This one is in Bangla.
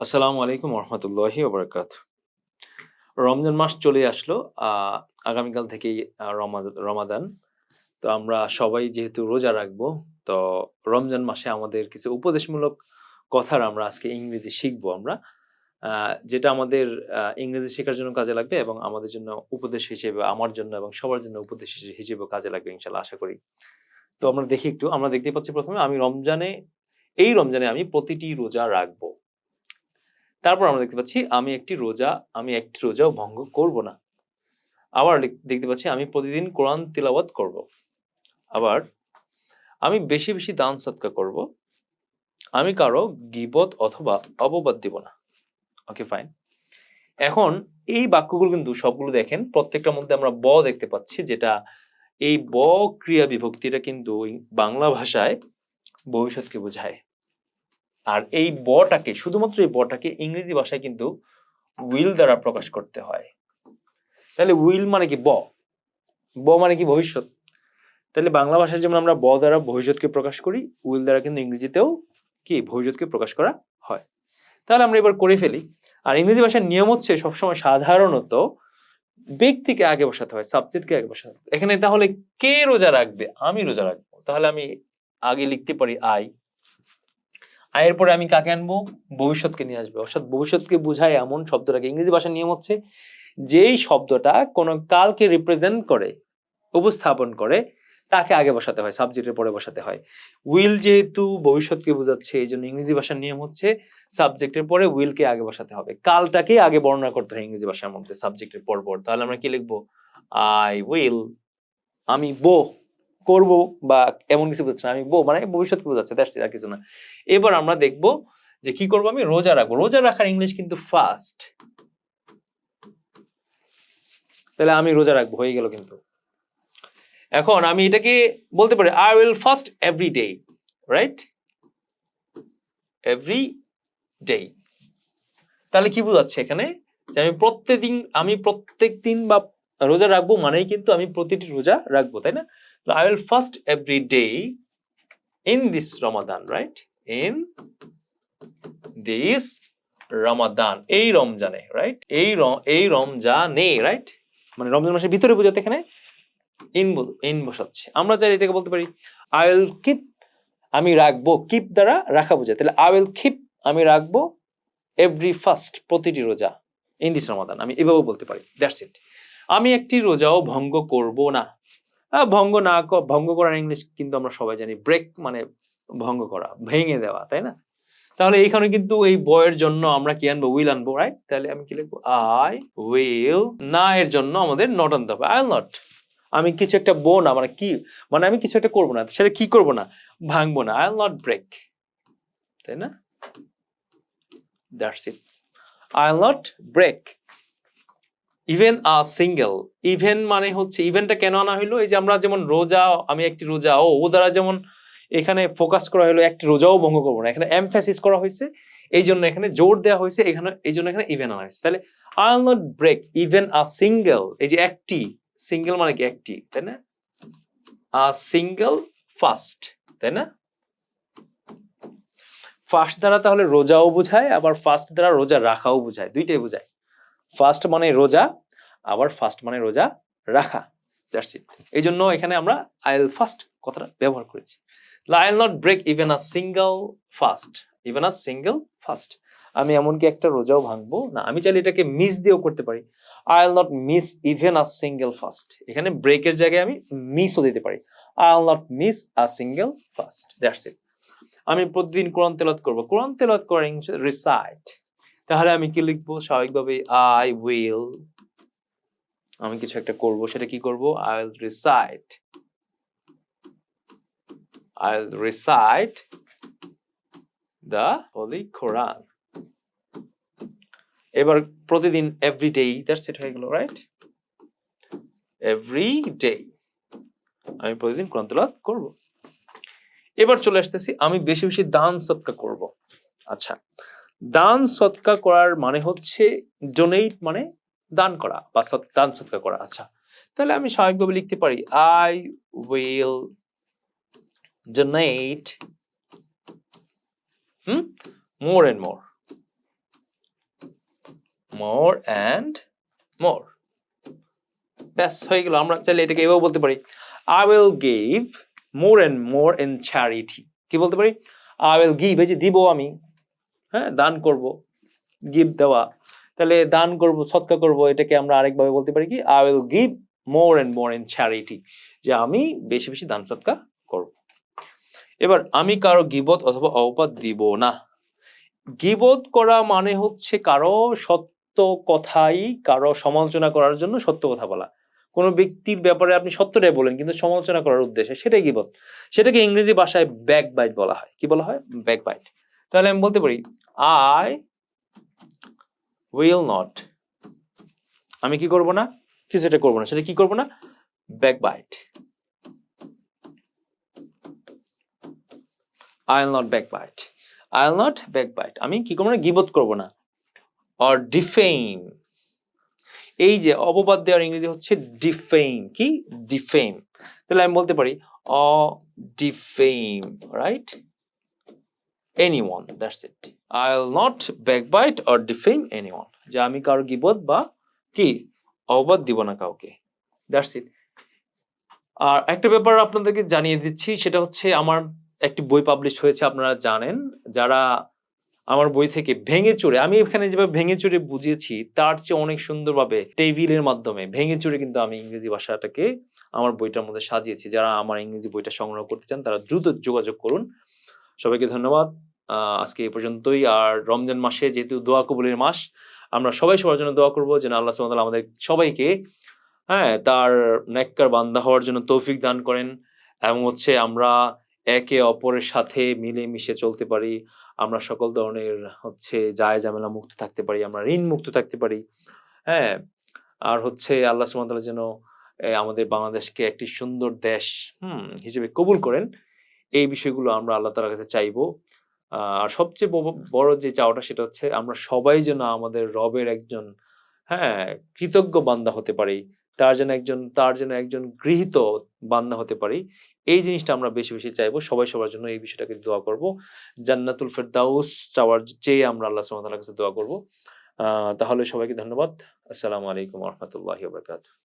আসসালামু আলাইকুম রহমতুল্লাহি ওবরাকাত। রমজান মাস চলে আসলো আগামীকাল থেকেই রমা- রমাদান। তো আমরা সবাই যেহেতু রোজা রাখব, তো রমজান মাসে আমাদের কিছু উপদেশমূলক কথার আমরা আজকে ইংরেজি শিখব আমরা যেটা আমাদের ইংরেজি শেখার জন্য কাজে লাগবে এবং আমাদের জন্য উপদেশ হিসেবে, আমার জন্য এবং সবার জন্য উপদেশ হিসেবে কাজে লাগবে ইনশাল্লাহ আশা করি। তো আমরা দেখি একটু, আমরা দেখতে পাচ্ছি প্রথমে, আমি রমজানে, এই রমজানে আমি প্রতিটি রোজা রাখব। তারপর আমরা দেখতে পাচ্ছি, আমি একটি রোজা, আমি একটি রোজাও ভঙ্গ করব না। আবার দেখতে পাচ্ছি, আমি প্রতিদিন কোরআন তিলাওয়াত করব। আবার আমি বেশি বেশি দান সৎকা করব। আমি কারও গিবত অথবা অপবাদ দিব না। Okay, fine. এখন এই বাক্যগুলো কিন্তু সবগুলো দেখেন, প্রত্যেকটার মধ্যে আমরা ব দেখতে পাচ্ছি, যেটা এই ব ক্রিয়া বিভক্তিটা কিন্তু বাংলা ভাষায় ভবিষ্যৎকে বোঝায়। আর এই বটাকে, শুধুমাত্র এই বটাকে ইংরেজি ভাষায় কিন্তু উইল দ্বারা প্রকাশ করতে হয়। তাহলে উইল মানে কি ব? ব মানে কি ভবিষ্যৎ? তাহলে বাংলা ভাষায় যেমন আমরা ব দ্বারা ভবিষ্যৎকে প্রকাশ করি উইল দ্বারা কিন্তু ইংরেজিতেও কি ভবিষ্যৎকে প্রকাশ করা হয়। তাহলে আমরা এবার করে ফেলি। আর ইংরেজি ভাষার নিয়ম হচ্ছে সবসময় সাধারণত ব্যক্তিকে আগে বসাতে হয় সাবজেক্টকে আগে বসাতে হয়। এখানে তাহলে কে রোজা রাখবে? আমি রোজা রাখব। তাহলে আমি আগে লিখতে পারি আই আয়ের পরে আমি কাকে আনব? ভবিষ্যৎকে নিয়ে আসব। অর্থাৎ ভবিষ্যৎকে বোঝায় এমন শব্দটাকে ইংরেজি ভাষার নিয়ম হচ্ছে, যেই শব্দটা কোন কালকে রিপ্রেজেন্ট করে, উপস্থাপন করে, তাকে আগে বসাতে হয় সাবজেক্টের পরে বসাতে হয়। উইল যেহেতু ভবিষ্যৎকে বোঝাচ্ছে, এই জন্য ইংরেজি ভাষার নিয়ম হচ্ছে সাবজেক্টের পরে উইলকে আগে বসাতে হবে। কালটাকে আগে বর্ণনা করতে হয় ইংরেজি ভাষার মধ্যে সাবজেক্টের পর পর। তাহলে আমরা কি লিখব? আই উইল আমি বো। করব বা এমন কিছু বোঝাচ্ছে না। আমি বো মানে ভবিষ্যৎকে বোঝাচ্ছে দ্যাটস আর কিছু না। এবার আমরা দেখব যে কি করব আমি? রোজা রাখব। রোজা রাখার ইংলিশ কিন্তু ফাস্ট তাহলে আমি রোজা রাখব, হয়ে গেল কিন্তু। এখন আমি এটাকে বলতে পারি I will fast every day right every day তাহলে কি বোঝাচ্ছে এখানে? যে আমি প্রত্যেকদিন, আমি প্রত্যেক দিন বা রোজা রাখব মানেই কিন্তু আমি প্রতিটি রোজা রাখব, তাই না? I will fast every day in this Ramadan right in this Ramadan এই রমজানে রাইট এই এই রমজানে রাইট মানে রমজান মাসের ভিতরে বোঝাতে এখানে ইন ইন বসাচ্ছে। আমরা চাই এটাকে বলতে পারি আই উইল কিপ আমি রাখব কিপ দ্বারা রাখা বোঝায়। তাহলে আই উইল কিপ আমি রাখব এভরি ফার্স্ট প্রতিটি রোজা ইন দিস রমাদান আমি এভাবে বলতে পারি। দ্যাটস ইট আমি একটি রোজাও ভঙ্গ করব না। ভঙ্গ না ভঙ্গ করার ইংলিশ কিন্তু আমরা সবাই জানি ব্রেক মানে ভঙ্গ করা, ভেঙে দেওয়া, তাই না? তাহলে এইখানে কিন্তু এই বয়ের জন্য আমরা কি আনব? উইল আনব রাইট তাহলে আমি কি লিখব? আই উইল না এর জন্য আমাদের নট আনতে হবে আই নট আমি কিছু একটা বো না মানে কি মানে আমি কিছু একটা করব না, সেটা কি করব না? ভাঙবো না আই নট ব্রেক তাই না? That's it I not break even a single even মানে হচ্ছে ইভেনটা কেন আনা হইল? এই যে আমরা যেমন রোজা, আমি একটি রোজা, ও ও দ্বারা যেমন এখানে ফোকাস করা হলো একটি রোজাও ভঙ্গ করব না। এখানে এমফাসিস করা হয়েছে এই জন্য এখানে জোর দেওয়া হয়েছে এখানে এই জন্য এখানে ইভেন আনা হয়েছে তাহলে I not break even a single এই যে একটি সিঙ্গেল মানে কি একটি, তাই না? আ সিঙ্গেল ফাস্ট তাই না? ফাস্ট দ্বারা তাহলে রোজাও বোঝায়, আবার ফাস্ট দ্বারা রোজা রাখাও বোঝায়, দুইটাই বোঝায়। ফাস্ট মানে রোজা, আবার ফাস্ট মানে রোজা রাখা। এই জন্য এখানে আমরা আইল ফাস্ট কথাটা ব্যবহার করেছি। I not break even a single fast even a single fast আমি এমনকি একটা রোজাও ভাঙবো? না, আমি চাইলে এটাকে মিস দিয়েও করতে পারি। I not miss even a single fast এখানে ব্রেকের জায়গায় আমি মিসও দিতে পারি। I not miss a single fast that's it আমি প্রতিদিন কোরআন তেলাত করব। কোরআন তেলাত করার রিসাইট তাহলে আমি কি লিখব? স্বাভাবিকভাবে আই উইল আমি কিছু একটা করব। সেটা কি করব? I will recite I will recite the holy Quran এবার প্রতিদিন এভরি ডে দ্যাটস ইট হয়ে গেল রাইট এভরি ডে আমি প্রতিদিন কোরআন তেলাওয়াত করব। এবার চলে আসতেছি, আমি বেশি বেশি দান সৎকা করব। আচ্ছা দান সৎকা করার মানে হচ্ছে ডোনেট মানে দান করা বা দান সৎকা করা। আচ্ছা তাহলে আমি স্বাভাবিকভাবে লিখতে পারি I will donate hmm? More and more more and more ব্যাস, হয়ে গেল। আমরা চাইলে এটাকে এভাবে বলতে পারি I will give more and more in charity কি বলতে পারি? আই উইল গিভ এই যে দিব আমি। হ্যাঁ দান করব গিভ দেওয়া। তাহলে দান করব সৎকা করব, এটাকে আমরা আরেকভাবে বলতে পারি কি? I will give more and more in charity যে আমি বেশি বেশি দান সৎকা করব। এবার আমি কারও গিবত অথবা অপবাদ দিব না। গিবত করা মানে হচ্ছে কারও সত্য কথাই কারও সমালোচনা করার জন্য সত্য কথা বলা। কোনো ব্যক্তির ব্যাপারে আপনি সত্যটাই বলেন, কিন্তু সমালোচনা করার উদ্দেশ্যে সেটাই গিবত। সেটাকে ইংরেজি ভাষায় ব্যাক বাইট বলা হয়। কি বলা হয়? ব্যাক বাইট তাহলে আমি বলতে পারি আই উইল নট আমি কি করব না? কিছু এটা করব না? সেটা কি করব না? Backbite I will not backbite I will not backbite আমি কি করব না? গিবত করব না. অর ডিফেম এই যে অপবাদ দেওয়ার ইংরেজি হচ্ছে ডিফেম কি? ডিফেম তাহলে আমি বলতে পারি, অ defame right that's it I will not backbite or defame anyone যে আমি কারও গিবত বা কি অপবাদ দিব না কাউকে। দ্যাটস ইট আর একটা ব্যাপার আপনাদেরকে জানিয়ে দিচ্ছি, সেটা হচ্ছে আমার একটি বই পাবলিশ হয়েছে, আপনারা জানেন। যারা আমার বই থেকে ভেঙে চুরে, আমি এখানে যেভাবে ভেঙে চুরে বুঝিয়েছি, তার চেয়ে অনেক সুন্দরভাবে টেবিলের মাধ্যমে ভেঙে চুরে কিন্তু আমি ইংরেজি ভাষাটাকে আমার বইটার মধ্যে সাজিয়েছি। যারা আমার ইংরেজি বইটা সংগ্রহ করতে চান, তারা দ্রুত যোগাযোগ করুন। সবাইকে ধন্যবাদ। আজকে এই পর্যন্তই। আর রমজান মাসে যেহেতু দোয়া কবুলের মাস, আমরা সবাই সবার জন্য দোয়া করব যেন আল্লাহ তাআলা আমাদের সবাইকে হ্যাঁ তার নেককার বান্দা হওয়ার জন্য তৌফিক দান করেন এবং হচ্ছে আমরা একে অপরের সাথে মিলে মিশে চলতে পারি। আমরা সকল ধরনের হচ্ছে জায় ঝামেলা মুক্ত থাকতে পারি, আমরা ঋণ মুক্ত থাকতে পারি হ্যাঁ। আর হচ্ছে আল্লাহ সুবহানাহু যেন আমাদের বাংলাদেশকে একটি সুন্দর দেশ, হুম, হিসেবে কবুল করেন। এই বিষয়গুলো আমরা আল্লাহ তাআলার কাছে চাইব। আর সবচেয়ে বড় যে চাওয়াটা সেটা হচ্ছে আমরা সবাই যেন আমাদের রবের একজন হ্যাঁ কৃতজ্ঞ বান্দা হতে পারি তার যেন একজন তার যেন একজন গৃহীত বান্দা হতে পারি এই জিনিসটা আমরা বেশি বেশি চাইব সবাই সবার জন্য এই বিষয়টাকে দোয়া করব। জান্নাতুল ফেরদাউস চাওয়ার চেয়ে আমরা আল্লাহ তাআলার কাছে দোয়া করব। আহ, তাহলে সবাইকে ধন্যবাদ। আসসালামু আলাইকুম রহমতুল্লাহি